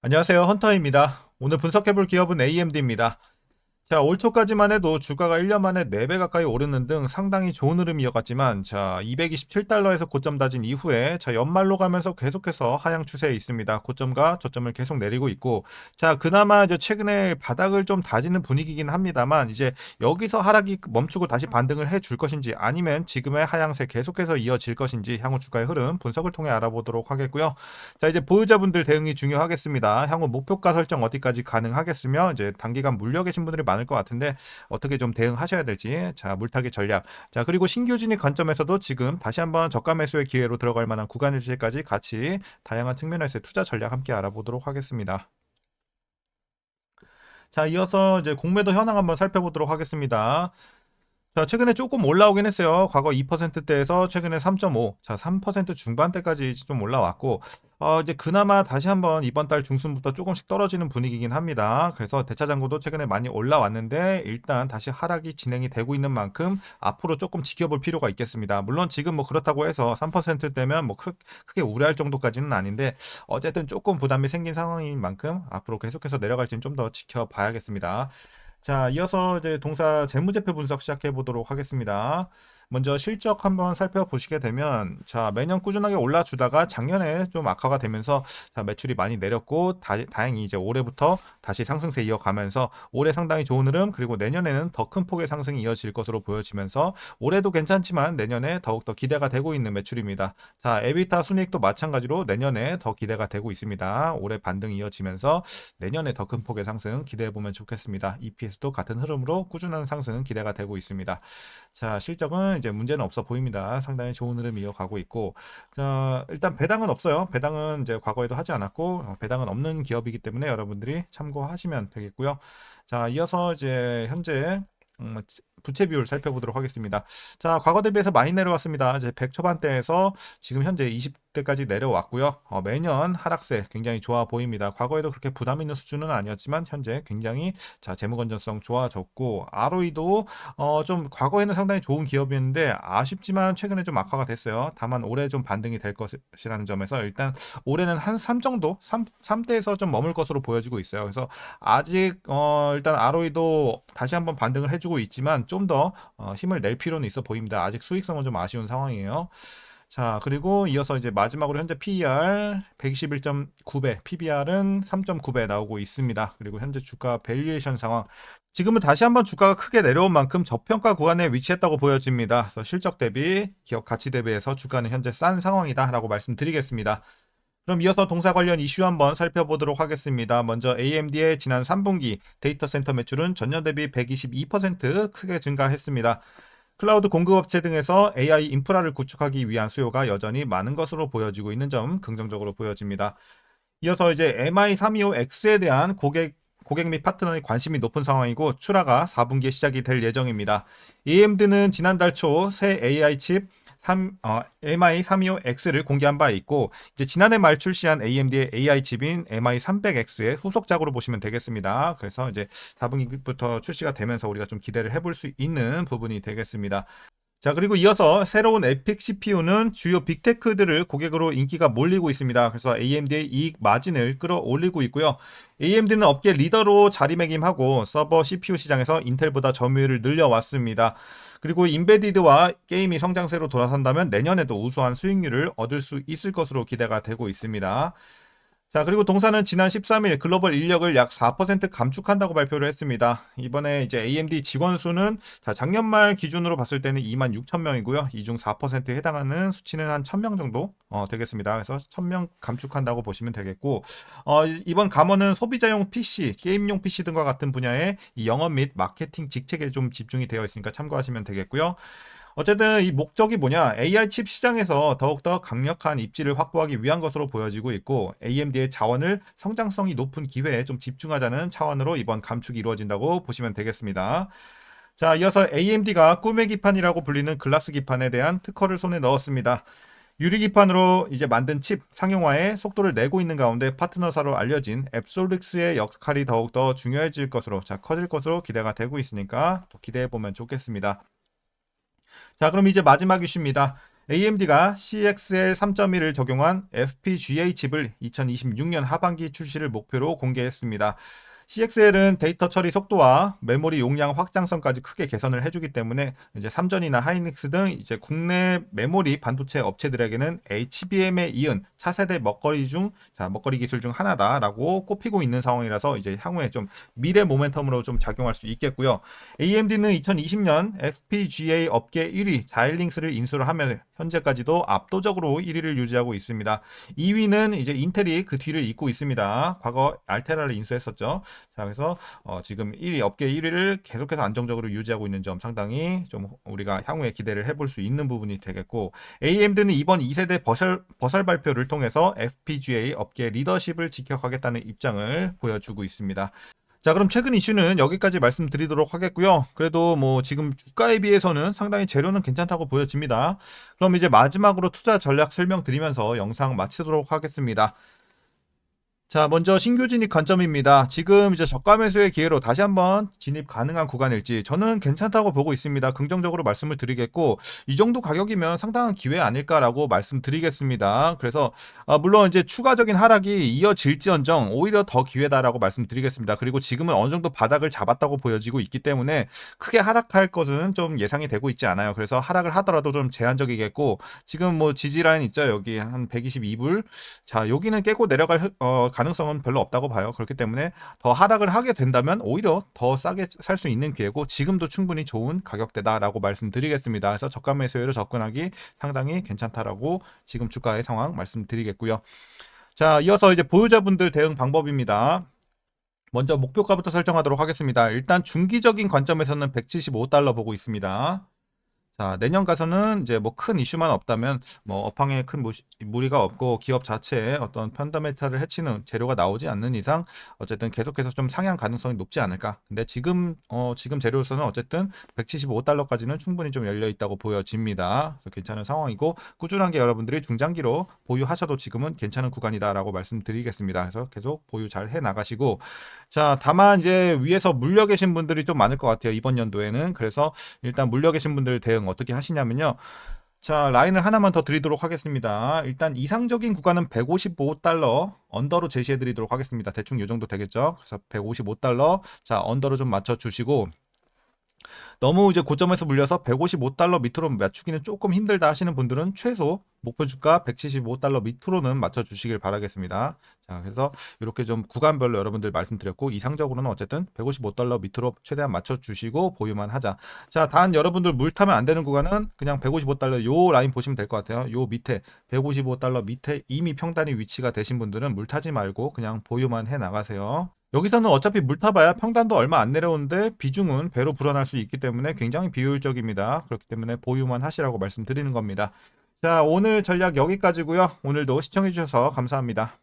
안녕하세요. 헌터입니다. 오늘 분석해볼 기업은 AMD입니다. 자, 올 초까지만 해도 주가가 1년 만에 4배 가까이 오르는 등 상당히 좋은 흐름이 이어갔지만, 자, 227달러에서 고점 다진 이후에, 자, 연말로 가면서 계속해서 하향 추세에 있습니다. 고점과 저점을 계속 내리고 있고, 자, 그나마 이제 최근에 바닥을 좀 다지는 분위기긴 합니다만, 이제 여기서 하락이 멈추고 다시 반등을 해 줄 것인지, 아니면 지금의 하향세 계속해서 이어질 것인지, 향후 주가의 흐름 분석을 통해 알아보도록 하겠고요. 자, 이제 보유자분들 대응이 중요하겠습니다. 향후 목표가 설정 어디까지 가능하겠으며, 이제 단기간 물려 계신 분들이 많을 것 같은데 어떻게 좀 대응하셔야 될지 자 물타기 전략 자 그리고 신규 진입 관점에서도 지금 다시 한번 저가 매수의 기회로 들어갈 만한 구간일지까지 같이 다양한 측면에서의 투자 전략 함께 알아보도록 하겠습니다. 자 이어서 이제 공매도 현황 한번 살펴보도록 하겠습니다. 자, 최근에 조금 올라오긴 했어요. 과거 2%대에서 최근에 3.5, 자, 3% 중반대까지 좀 올라왔고, 어, 이제 그나마 다시 한번 이번 달 중순부터 조금씩 떨어지는 분위기긴 합니다. 그래서 대차장고도 최근에 많이 올라왔는데, 일단 다시 하락이 진행이 되고 있는 만큼 앞으로 조금 지켜볼 필요가 있겠습니다. 물론 지금 뭐 그렇다고 해서 3%대면 뭐 크, 크게 우려할 정도까지는 아닌데, 어쨌든 조금 부담이 생긴 상황인 만큼 앞으로 계속해서 내려갈지는 좀 더 지켜봐야겠습니다. 자, 이어서 이제 동사 재무제표 분석 시작해 보도록 하겠습니다. 먼저 실적 한번 살펴보시게 되면 자 매년 꾸준하게 올라주다가 작년에 좀 악화가 되면서 자 매출이 많이 내렸고 다, 다행히 이제 올해부터 다시 상승세 이어가면서 올해 상당히 좋은 흐름 그리고 내년에는 더 큰 폭의 상승이 이어질 것으로 보여지면서 올해도 괜찮지만 내년에 더욱더 기대가 되고 있는 매출입니다. 자 에비타 순이익도 마찬가지로 내년에 더 기대가 되고 있습니다. 올해 반등이 이어지면서 내년에 더 큰 폭의 상승 기대해 보면 좋겠습니다. EPS도 같은 흐름으로 꾸준한 상승 기대가 되고 있습니다. 자 실적은 이제 문제는 없어 보입니다. 상당히 좋은 흐름 이어가고 있고, 자, 일단 배당은 없어요. 배당은 이제 과거에도 하지 않았고, 어, 배당은 없는 기업이기 때문에 여러분들이 참고하시면 되겠고요. 자, 이어서 이제 현재 음, 부채 비율 살펴보도록 하겠습니다. 자, 과거 대비해서 많이 내려왔습니다. 이제 100 초반대에서 지금 현재 20 대까지 내려왔고요. 어, 매년 하락세 굉장히 좋아 보입니다. 과거에도 그렇게 부담 있는 수준은 아니었지만 현재 굉장히 자, 재무 건전성 좋아졌고 ROE도 어, 좀 과거에는 상당히 좋은 기업이었는데 아쉽지만 최근에 좀 악화가 됐어요. 다만 올해 좀 반등이 될 것이라는 점에서 일단 올해는 한 3 정도 3, 3대에서 좀 머물 것으로 보여지고 있어요. 그래서 아직 어, 일단 ROE도 다시 한번 반등을 해주고 있지만 좀더 어, 힘을 낼 필요는 있어 보입니다. 아직 수익성은 좀 아쉬운 상황이에요. 자, 그리고 이어서 이제 마지막으로 현재 PER 121.9배, PBR은 3.9배 나오고 있습니다. 그리고 현재 주가 밸류에이션 상황. 지금은 다시 한번 주가가 크게 내려온 만큼 저평가 구간에 위치했다고 보여집니다. 그래서 실적 대비, 기업 가치 대비해서 주가는 현재 싼 상황이다라고 말씀드리겠습니다. 그럼 이어서 동사 관련 이슈 한번 살펴보도록 하겠습니다. 먼저 AMD의 지난 3분기 데이터 센터 매출은 전년 대비 122% 크게 증가했습니다. 클라우드 공급업체 등에서 AI 인프라를 구축하기 위한 수요가 여전히 많은 것으로 보여지고 있는 점 긍정적으로 보여집니다. 이어서 이제 MI325X에 대한 고객 고객 및 파트너의 관심이 높은 상황이고 출하가 4분기에 시작이 될 예정입니다. AMD는 지난달 초 새 AI 칩 3, 어, MI325X를 공개한 바 있고 이제 지난해 말 출시한 AMD의 AI 칩인 MI300X의 후속작으로 보시면 되겠습니다. 그래서 이제 4분기부터 출시가 되면서 우리가 좀 기대를 해볼 수 있는 부분이 되겠습니다. 자, 그리고 이어서 새로운 에픽 CPU는 주요 빅테크들을 고객으로 인기가 몰리고 있습니다. 그래서 AMD의 이익 마진을 끌어올리고 있고요. AMD는 업계 리더로 자리매김하고 서버 CPU 시장에서 인텔보다 점유율을 늘려왔습니다. 그리고 인베디드와 게임이 성장세로 돌아선다면 내년에도 우수한 수익률을 얻을 수 있을 것으로 기대가 되고 있습니다. 자, 그리고 동사는 지난 13일 글로벌 인력을 약 4% 감축한다고 발표를 했습니다. 이번에 이제 AMD 직원 수는 자, 작년 말 기준으로 봤을 때는 2만 6천 명이고요. 이 중 4%에 해당하는 수치는 한 1000명 정도 어, 되겠습니다. 그래서 1000명 감축한다고 보시면 되겠고 어, 이번 감원은 소비자용 PC, 게임용 PC 등과 같은 분야의 영업 및 마케팅 직책에 좀 집중이 되어 있으니까 참고하시면 되겠고요. 어쨌든 이 목적이 뭐냐? AI 칩 시장에서 더욱더 강력한 입지를 확보하기 위한 것으로 보여지고 있고 AMD의 자원을 성장성이 높은 기회에 좀 집중하자는 차원으로 이번 감축이 이루어진다고 보시면 되겠습니다. 자, 이어서 AMD가 꿈의 기판이라고 불리는 글라스 기판에 대한 특허를 손에 넣었습니다. 유리 기판으로 이제 만든 칩 상용화에 속도를 내고 있는 가운데 파트너사로 알려진 앱솔릭스의 역할이 더욱더 중요해질 것으로 자 커질 것으로 기대가 되고 있으니까 또 기대해 보면 좋겠습니다. 자, 그럼 이제 마지막 이슈입니다. AMD가 CXL 3.1을 적용한 FPGA 칩을 2026년 하반기 출시를 목표로 공개했습니다. CXL은 데이터 처리 속도와 메모리 용량 확장성까지 크게 개선을 해주기 때문에 이제 삼전이나 하이닉스 등 이제 국내 메모리 반도체 업체들에게는 HBM에 이은 차세대 먹거리 중, 자, 먹거리 기술 중 하나다라고 꼽히고 있는 상황이라서 이제 향후에 좀 미래 모멘텀으로 좀 작용할 수 있겠고요. AMD는 2020년 FPGA 업계 1위 자일링스를 인수를 하며 현재까지도 압도적으로 1위를 유지하고 있습니다. 2위는 이제 인텔이 그 뒤를 잇고 있습니다. 과거 알테라를 인수했었죠. 자, 그래서 어, 지금 1위 업계 1위를 계속해서 안정적으로 유지하고 있는 점 상당히 좀 우리가 향후에 기대를 해볼 수 있는 부분이 되겠고 AMD는 이번 2세대 버설, 버설 발표를 통해서 FPGA 업계 리더십을 지켜가겠다는 입장을 보여주고 있습니다. 자, 그럼 최근 이슈는 여기까지 말씀드리도록 하겠고요. 그래도 뭐 지금 주가에 비해서는 상당히 재료는 괜찮다고 보여집니다. 그럼 이제 마지막으로 투자 전략 설명드리면서 영상 마치도록 하겠습니다. 자, 먼저 신규 진입 관점입니다. 지금 이제 저가 매수의 기회로 다시 한번 진입 가능한 구간일지 저는 괜찮다고 보고 있습니다. 긍정적으로 말씀을 드리겠고 이 정도 가격이면 상당한 기회 아닐까라고 말씀드리겠습니다. 그래서 아, 물론 이제 추가적인 하락이 이어질지언정 오히려 더 기회다라고 말씀드리겠습니다. 그리고 지금은 어느 정도 바닥을 잡았다고 보여지고 있기 때문에 크게 하락할 것은 좀 예상이 되고 있지 않아요. 그래서 하락을 하더라도 좀 제한적이겠고 지금 뭐 지지 라인 있죠. 여기 한 122불. 자, 여기는 깨고 내려갈 어, 가능성은 별로 없다고 봐요. 그렇기 때문에 더 하락을 하게 된다면 오히려 더 싸게 살 수 있는 기회고 지금도 충분히 좋은 가격대다라고 말씀드리겠습니다. 그래서 저가 매수율로 접근하기 상당히 괜찮다라고 지금 주가의 상황 말씀드리겠고요. 자, 이어서 이제 보유자분들 대응 방법입니다. 먼저 목표가부터 설정하도록 하겠습니다. 일단 중기적인 관점에서는 175달러 보고 있습니다. 자, 내년 가서는 이제 뭐 큰 이슈만 없다면 뭐 업황에 큰 무시, 무리가 없고 기업 자체에 어떤 펀더멘탈을 해치는 재료가 나오지 않는 이상 어쨌든 계속해서 좀 상향 가능성이 높지 않을까. 근데 지금 어 지금 재료로서는 어쨌든 175달러까지는 충분히 좀 열려 있다고 보여집니다. 그래서 괜찮은 상황이고 꾸준한 게 여러분들이 중장기로 보유하셔도 지금은 괜찮은 구간이다라고 말씀드리겠습니다. 그래서 계속 보유 잘 해 나가시고 자, 다만 이제 위에서 물려 계신 분들이 좀 많을 것 같아요. 이번 연도에는. 그래서 일단 물려 계신 분들 대응 어떻게 하시냐면요. 자, 라인을 하나만 더 드리도록 하겠습니다. 일단 이상적인 구간은 155달러 언더로 제시해 드리도록 하겠습니다. 대충 이 정도 되겠죠? 그래서 155달러. 자, 언더로 좀 맞춰 주시고 너무 이제 고점에서 물려서 155달러 밑으로 맞추기는 조금 힘들다 하시는 분들은 최소 목표 주가 175달러 밑으로는 맞춰 주시길 바라겠습니다. 자, 그래서 이렇게 좀 구간별로 여러분들 말씀드렸고 이상적으로는 어쨌든 155달러 밑으로 최대한 맞춰 주시고 보유만 하자. 자, 단 여러분들 물 타면 안 되는 구간은 그냥 155달러 요 라인 보시면 될 것 같아요. 요 밑에 155달러 밑에 이미 평단이 위치가 되신 분들은 물 타지 말고 그냥 보유만 해 나가세요. 여기서는 어차피 물 타봐야 평단도 얼마 안 내려오는데 비중은 배로 불어날 수 있기 때문에 굉장히 비효율적입니다. 그렇기 때문에 보유만 하시라고 말씀드리는 겁니다. 자, 오늘 전략 여기까지고요. 오늘도 시청해주셔서 감사합니다.